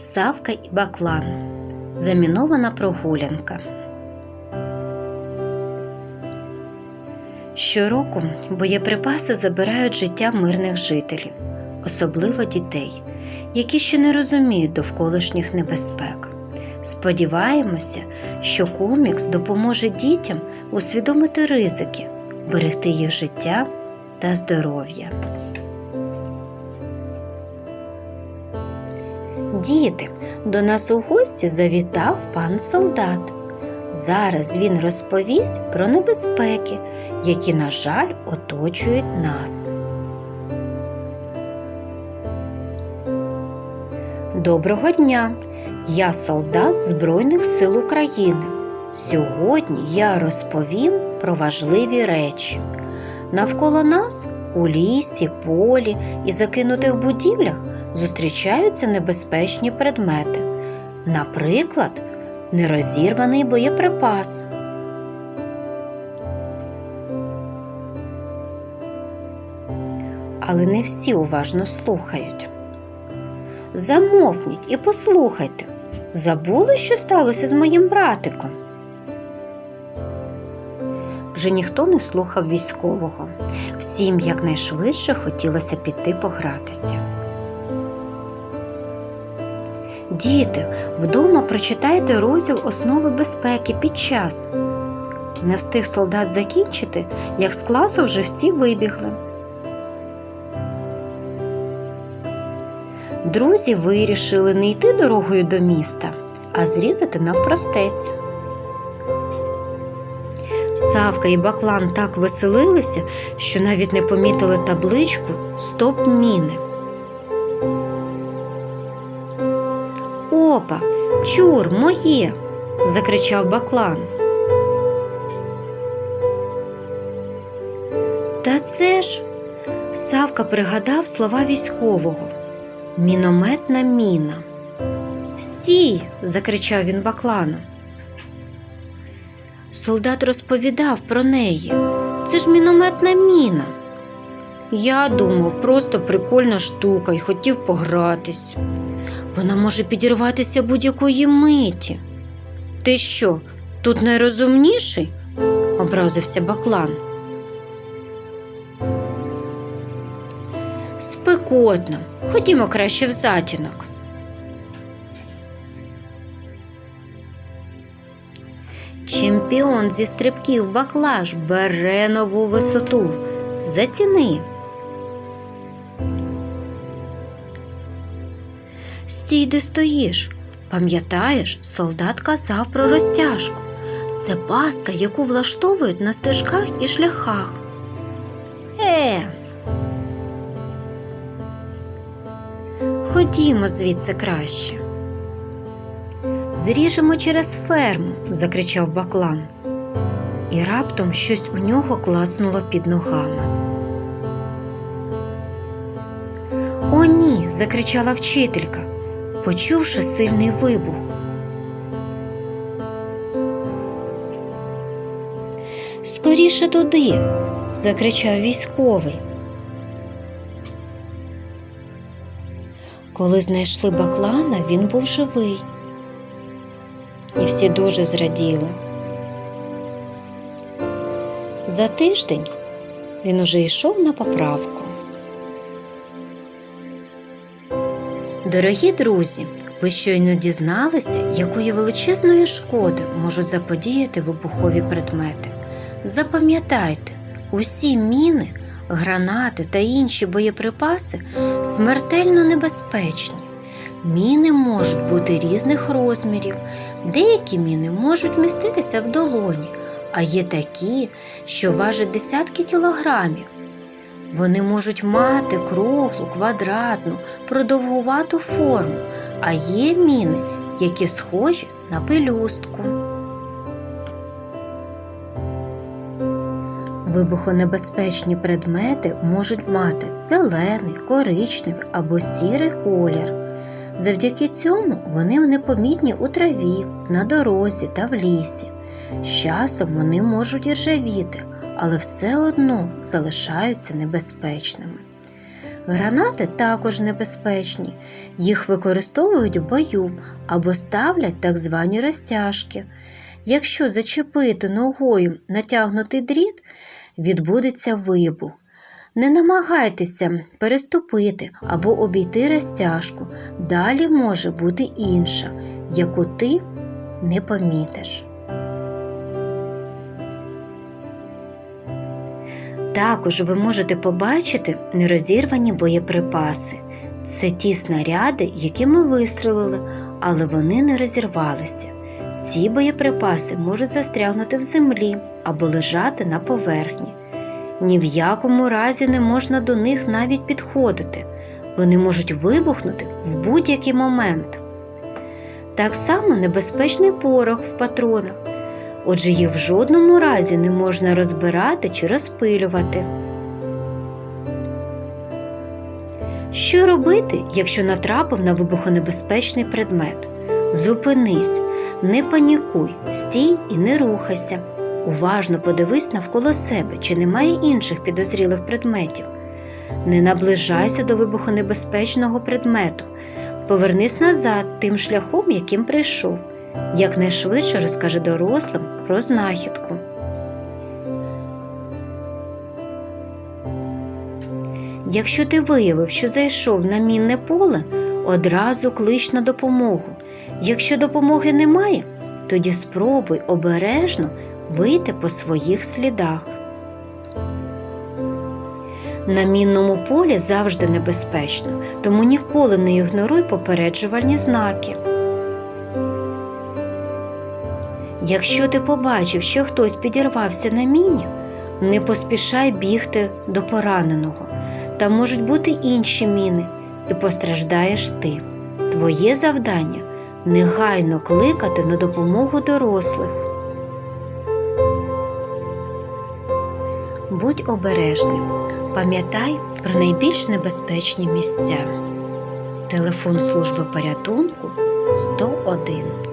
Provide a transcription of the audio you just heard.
Савка і Баклан. Замінована прогулянка. Щороку боєприпаси забирають життя мирних жителів, особливо дітей, які ще не розуміють довколишніх небезпек. Сподіваємося, що комікс допоможе дітям усвідомити ризики, берегти їх життя та здоров'я. Діти, до нас у гості завітав пан солдат. Зараз він розповість про небезпеки, які, на жаль, оточують нас. Доброго дня! Я солдат Збройних сил України. Сьогодні я розповім про важливі речі. Навколо нас у лісі, полі і закинутих будівлях зустрічаються небезпечні предмети. Наприклад, нерозірваний боєприпас. Але не всі уважно слухають. Замовкніть і послухайте. Забули, що сталося з моїм братиком? Вже ніхто не слухав військового. Всім якнайшвидше хотілося піти погратися. Діти, вдома прочитайте розділ основи безпеки під час. Не встиг солдат закінчити, як з класу вже всі вибігли. Друзі вирішили не йти дорогою до міста, а зрізати навпростець. Савка і Баклан так веселилися, що навіть не помітили табличку Стоп міни. Опа, чур, моє. закричав Баклан. Та це ж Савка пригадав слова військового. Мінометна міна. Стій. закричав він Баклану. Солдат розповідав про неї. Це ж мінометна міна. Я думав, просто прикольна штука і хотів погратись. Вона може підірватися будь-якої миті. Ти що, тут найрозумніший? образився Баклан. Спекотно. Ходімо краще в затінок. Чемпіон зі стрибків баклаж бере нову висоту. Заціни. Стій, де стоїш. Пам'ятаєш, солдат казав про розтяжку. Це пастка, яку влаштовують на стежках і шляхах. Е. Ходімо звідси краще. Зріжемо через ферму, закричав Баклан. І раптом щось у нього клацнуло під ногами. О, ні. закричала вчителька, почувши сильний вибух. Скоріше туди. закричав військовий. Коли знайшли баклана, він був живий. І всі дуже зраділи. За тиждень він уже йшов на поправку. Дорогі друзі, ви щойно дізналися, якої величезної шкоди можуть заподіяти вибухові предмети. Запам'ятайте, усі міни, гранати та інші боєприпаси смертельно небезпечні. Міни можуть бути різних розмірів, деякі міни можуть міститися в долоні, а є такі, що важать десятки кілограмів. Вони можуть мати круглу, квадратну, продовгувату форму, а є міни, які схожі на пелюстку. Вибухонебезпечні предмети можуть мати зелений, коричневий або сірий колір. Завдяки цьому вони непомітні у траві, на дорозі та в лісі. З часом вони можуть іржавіти, але все одно залишаються небезпечними. Гранати також небезпечні. Їх використовують в бою або ставлять так звані розтяжки. Якщо зачепити ногою натягнутий дріт, відбудеться вибух. Не намагайтеся переступити або обійти розтяжку. Далі може бути інша, яку ти не помітиш. Також ви можете побачити нерозірвані боєприпаси. Це ті снаряди, які ми вистрелили, але вони не розірвалися. Ці боєприпаси можуть застрягнути в землі або лежати на поверхні. Ні в якому разі не можна до них навіть підходити. Вони можуть вибухнути в будь-який момент. Так само небезпечний порох в патронах. Отже, їх в жодному разі не можна розбирати чи розпилювати. Що робити, якщо натрапив на вибухонебезпечний предмет? Зупинись, не панікуй, стій і не рухайся. Уважно подивись навколо себе, чи немає інших підозрілих предметів. Не наближайся до вибухонебезпечного предмету. Повернись назад тим шляхом, яким прийшов. Якнайшвидше розкажи дорослим про знахідку. Якщо ти виявив, що зайшов на мінне поле, одразу клич на допомогу. Якщо допомоги немає, тоді спробуй обережно вийти по своїх слідах. На мінному полі завжди небезпечно, тому ніколи не ігноруй попереджувальні знаки. Якщо ти побачив, що хтось підірвався на міні, не поспішай бігти до пораненого. Там можуть бути інші міни, і постраждаєш ти. Твоє завдання негайно кликати на допомогу дорослих. Будь обережним. Пам'ятай про найбільш небезпечні місця. Телефон служби порятунку 101